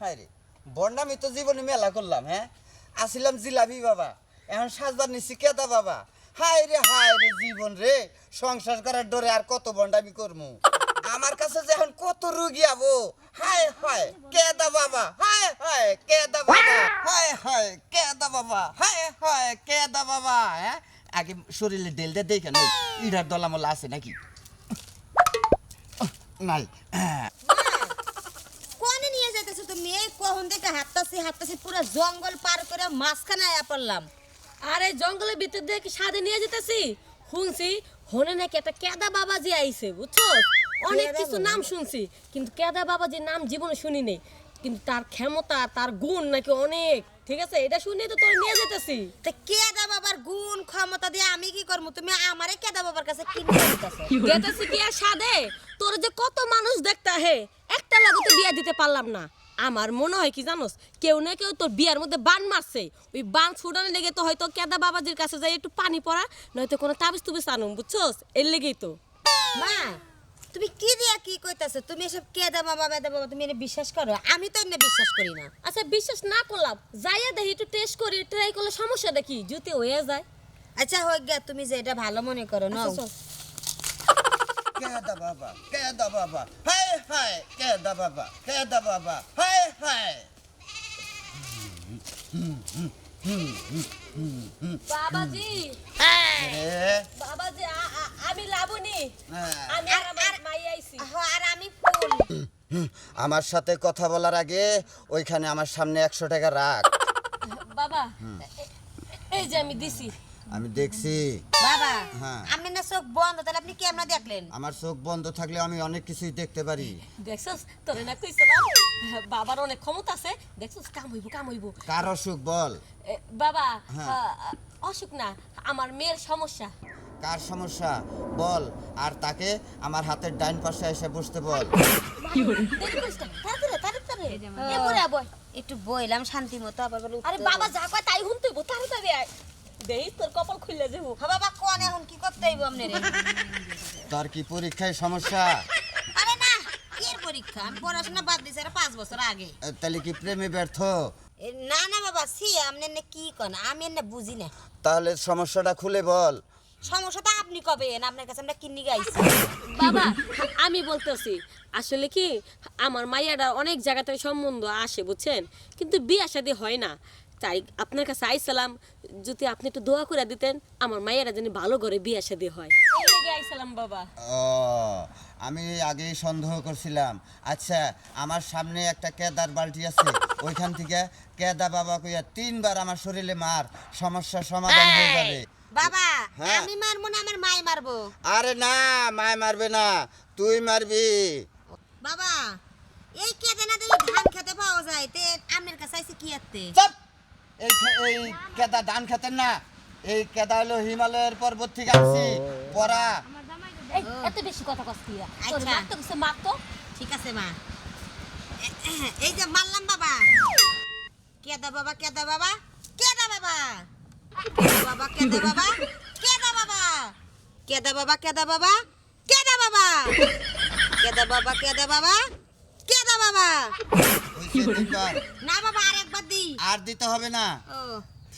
হায় রে। তো জীবনে মেলা করলাম হ্যাঁ? আসিলাম জিলাপি বাবা, এখন সাজবার নিছি কেদা বাবা। হায় রে হায় রে জীবন রে, সংসার করার ডরে আর কত বন্ডামি করমু? আমার কাছে যে এখন কত রুগী আবো। হায় হায়, কেদা বাবা, হায় হায়, কেদা বাবা, হায় হায়, কেদা বাবা, হায় হায়, কেদা বাবা হ্যাঁ? আগে শরীরে ডেলটা দেখে নই ইডার দলামলা আছে নাকি? নাই। হ্যাঁ এই কখন থেকে হাঁটতাছি হাঁটতাছি পুরো জঙ্গল পার করে মাঝখানে আয়া পড়লাম। আরে জঙ্গলের ভিতর দিয়ে কি সাদে নিয়ে যেতেছি? শুনছি হনে নাকি একটা কেদা বাবাজি আইছে বুঝছ? অনেক কিছু নাম শুনছি কিন্তু কেদা বাবাজির নাম জীবনে শুনি নেই। কিন্তু তার ক্ষমতা তার গুণ নাকি অনেক ঠিক আছে? এটা শুনে তো তোর নিয়ে যেতেছি। তে কেদা বাবার গুণ ক্ষমতা দিয়ে আমি কি করব? তুমি আমারে কেদা বাবার কাছে কি নিয়ে দিতেছো যেতেছি কি আর সাদে? তোর যে কত মানুষ দেখতে হে একটা লাগে তো বিয়া দিতে পারলাম না। আমার মনে হয় কি জানোস? কেউ না কেউ তোর বিয়ার মধ্যে বান মারছে। ওই বান ছুটানো লেগে তো হয়তো কেদা বাবাজির কাছে যাই একটু পানি পড়া নয়তো কোনো তাবিজ তুবিজ আনুম বুঝছোস? এর লেগেই তো। মা তুমি কি দিয়া কি কইতাছো? তুমি এসব কেদা বাবা বেদা বাবা তুমি এনে বিশ্বাস করো? আমি তো এনে বিশ্বাস করি না। আচ্ছা বিশ্বাস না করলাম। যাইয়া দেখি একটু টেস্ট করি ট্রাই করলে সমস্যাটা কি? যদি হয়ে যায়। আচ্ছা হয়ে গিয়া তুমি যে এটা ভালো মনে করো না আচ্ছা, চল। কেদা বাবা কেদা বাবা হায় কেদা বাবা কেদা বাবা হায় হায় বাবাজি বাবাজি আমি লাবণী। হ্যাঁ। আমি আর আমার মাই আইছি। আর আমি ফুল। আমার সাথে কথা বলার আগে ওইখানে আমার সামনে একশো টাকা রাখ। বাবা এই যে আমি দিছি। আমি দেখছি। বাবা হ্যাঁ। আপনি না চোখ বন্ধ তাহলে আপনি কেমন দেখলেন? আমার চোখ বন্ধ থাকলে আমি অনেক কিছুই দেখতে পারি। দেখছস? তোরে না কইছে না বাবার অনেক ক্ষমতা আছে। দেখছস? কাম হইব কাম হইব। কার অসুখ বল? বাবা হ্যাঁ। অসুখ না আমার মেয়ের সমস্যা। কার সমস্যা? বল আর তাকে আমার হাতের ডাইন পাশে এসে বসতে বল। একটু বইলাম শান্তি মতো আবার বলে আরে বাবা যা কয় তাই শুনতে হইব তাড়াতাড়ি আয়। দেই তোর কপাল খুললে যাব হ্যাঁ বাবা কোন এখন কি করতে হইব আপনি রে? তোর কি পরীক্ষায় সমস্যা? আরে না এর পরীক্ষা? আমি পড়াশোনা বাদ দিছি আরে পাঁচ বছর আগে। তাহলে কি প্রেমে ব্যর্থ? না না বাবা সি আপনি এনে কি কন? আমি এনে বুঝি না। তাহলে সমস্যাটা খুলে বল। সমস্যা তো আপনি কবে এন? আপনার কাছে আমরা কিনি গাইছি। বাবা আমি বলতেছি আসলে কি আমার মাইয়াটা অনেক জায়গা থেকে সম্বন্ধ আসে বুঝছেন? কিন্তু বিয়ে শাদী হয় না। তাই আপনার কাছে আইসালাম যদি আপনি একটু দোয়া করে দিতেন আমার মাইয়ারা যেন ভালো করে বিয়ে শাদী হয়। আইসালাম বাবা ও আমি আগেই সন্দেহ করছিলাম। আচ্ছা আমার সামনে একটা কেদার বালতি আছে ওইখান থেকে কেদা বাবা কইয়া তিনবার আমার শরীরে মার সমস্যার সমাধান হয়ে যাবে। বাবা হ্যাঁ। আমি মারবো না আমার মাই মারবো? আরে না মায় মারবে না তুই মারবি। বাবা এই কেদে না দিলে ধান খেতে পাওয়া যায় তে আপনার কাছে আইছি কি আত্তে চুপ! এই এই কেদা ধান খেতেন না। এই কেদা হলো হিমালয়ের পর্বত থেকে আসছি পরা এত বেশি কথা কস্তি তোর আচ্ছা। তো ঠিক আছে মা। এই যে মারলাম বাবা। কেদা বাবা কেদা বাবা কেদা বাবা। বাবা কেদা বাবা কেদা বাবা। কেদা বাবা কেদা বাবা কেদা বাবা। কেদা বাবা কেদা বাবা কেদা বাবা। না বাবা আরেকবার দি আর দিতে হবে না।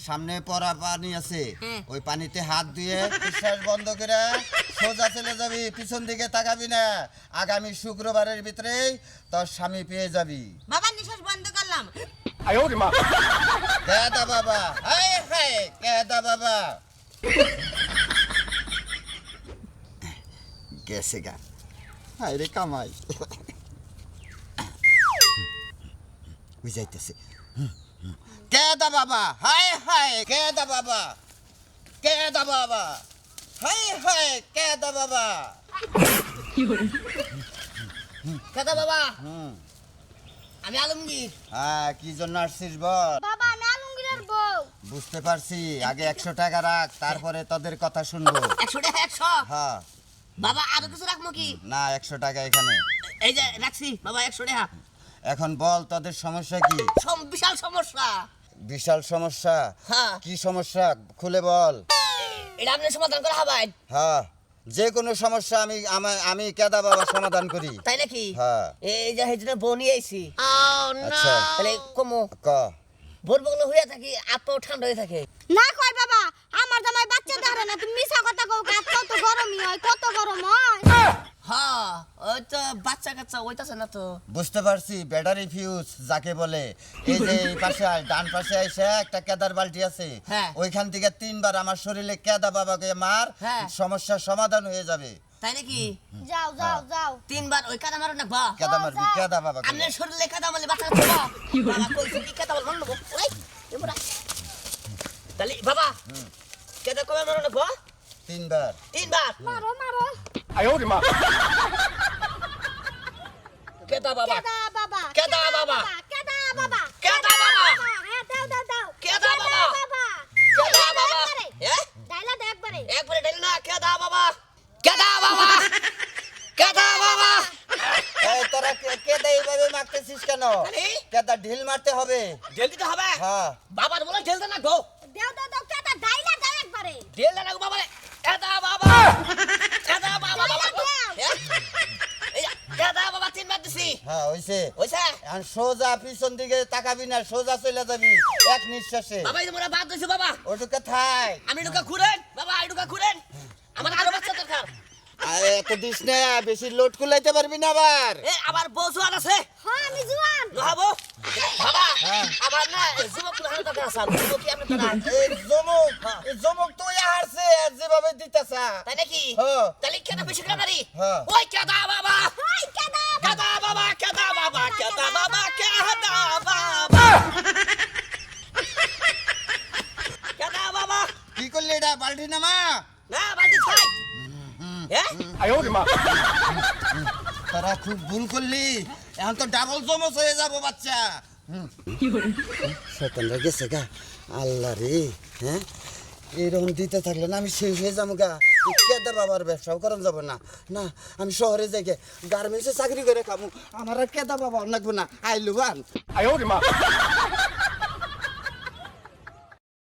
সামনে পরা পানি আছে। হ্যাঁ। ওই পানিতে হাত দিয়ে নিঃশ্বাস বন্ধ করে সোজা চলে যাবি পিছন দিকে তাকাবি না। আগামী শুক্রবারের ভিতরেই তোর স্বামী পেয়ে যাবি। বাবা নিঃশ্বাস বন্ধ করলাম। বাবা? বাবা? গেছে গা। হায় রে কামাই। বুঝাইতেছে। কেদা বাবা? হায় হায় কেদা বাবা? কেদা বাবা? হায় হায় কেদা বাবা? কেদা বাবা? হুম আমি আলমগীর। হ্যাঁ কি জন্য আসছিস বল? বাবা আমি আলমগীরের বউ। বুঝতে পারছি আগে একশো টাকা রাখ তারপরে তোদের কথা শুনব। একশো টাকা একশো? হ্যাঁ। বাবা আরও কিছু রাখব কি? না একশো টাকা এখানে। এই যে রাখছি। বাবা একশো টাকা। এখন বল তোদের সমস্যা কি? বিশাল সমস্যা। বিশাল সমস্যা? হ্যাঁ। কি সমস্যা? খুলে বল। এটা আপনি সমাধান করা হবেন হ্যাঁ। যে কোনো সমস্যা আমি আমি কেদা বাবা সমাধান করি। তাই নাকি? হ্যাঁ। এই যে হেজনে বনি আইছি। আচ্ছা। তাহলে কমো। ক? বোর বগলে হইয়া থাকি আত্মাও ঠান্ডা হয়ে থাকে। না কই বাবা আমার জামাই বাচ্চা ধরে না তুমি মিছা কথা কও কত গরমই হয় কত গরম হয়। হ্যাঁ ওই তো বাচ্চা কাচ্চা ওইতাছে না তো। বুঝতে পারছি ব্যাটারি ফিউজ যাকে বলে। এই যে এই পাশে আয়, ডান পাশে এসে একটা কেদার বালতি আছে। হ্যাঁ। ওইখান থেকে তিনবার আমার শরীরে কেদা বাবাকে মার হ্যাঁ। সমস্যার সমাধান হয়ে যাবে। তাই নাকি? যাও যাও যাও। তিনবার ওই কাদা মারো না বা? কেদা মারবি কেদা বাবাকে আপনার শরীরে কাদা মারলে বাচ্চা কাচ্চা বা? বাবা কইছে কি কাদা মারলো না ওই এমরা তাহলে বাবা কেদা কবে মারো না বা? তিনবার। তিনবার? মারো মারো বাবা কেদা বাবা কেদা বাবা। কেদা বাবা কেদা বাবা। হ্যাঁ দাও দাও দাও কেদা বাবা। বাবা কেদা বাবা হ্যাঁ ডাইলা দে একবারে একবারে ডাইল না কেদা বাবা কেদা বাবা কেদা বাবা এই তোরা কে- কেদা এইভাবে মারতেছিস কেন? কেদা ঢিল মারতে হবে ঢেল দিতে হবে হ্যাঁ বাবার বলে ঢেল দে না গো দাও দাও দাও কেদা ডাইলা দে একবারে ঢেল দে না গো বাবা কেদা কেদা বাবা বাবা হ্যাঁ? এই যে, কেদা বাবা তিনবার দিছি হ্যাঁ হইছে। হইছে? এখন সোজা পিছন দিকে তাকাবি না সোজা চলে যাবি। এক নিঃশ্বাসে। বাবা এই মোরা বাদ দিছি বাবা। ওটুকে থাক। আমি ঢুকা ঘুরেন বাবা আই ঢুকা ঘুরেন আমার আরও বাচ্চা দরকার। আরে এত দিস না বেশি লোড কুলাইতে পারবি না আবার। এ আবার বউ জোয়ান আছে। হ্যাঁ আমি জুয়ান। নহাবো বাবা হ্যাঁ। আবার না যুবকগুলো হাতে আছে যুবক কি আপনি তারা এই জমুক এই জমুক তুই হারছে আর যেভাবে দিতেছা। তাই নাকি? হ্যাঁ। তাহলে কেন বেশি কানারি হ্যাঁ। ওই কেদা বাবা। বালতি নামা না বালতি ছাই হ্যাঁ খুব ভুল করলি। এখন তো ডাবল জমস হয়ে যাব বাচ্চা। শয়তানরা গেছে গা। আল্লাহ রে হ্যাঁ? এরকম দিতে থাকলে না আমি শেষ হয়ে যাব গা। এই বাবার ব্যবসাও করান যাব না। না আমি শহরে যাই গে গার্মেন্টসে চাকরি করে খাব। আমার আর কেদা বাবা লাগবো না। আইলু বান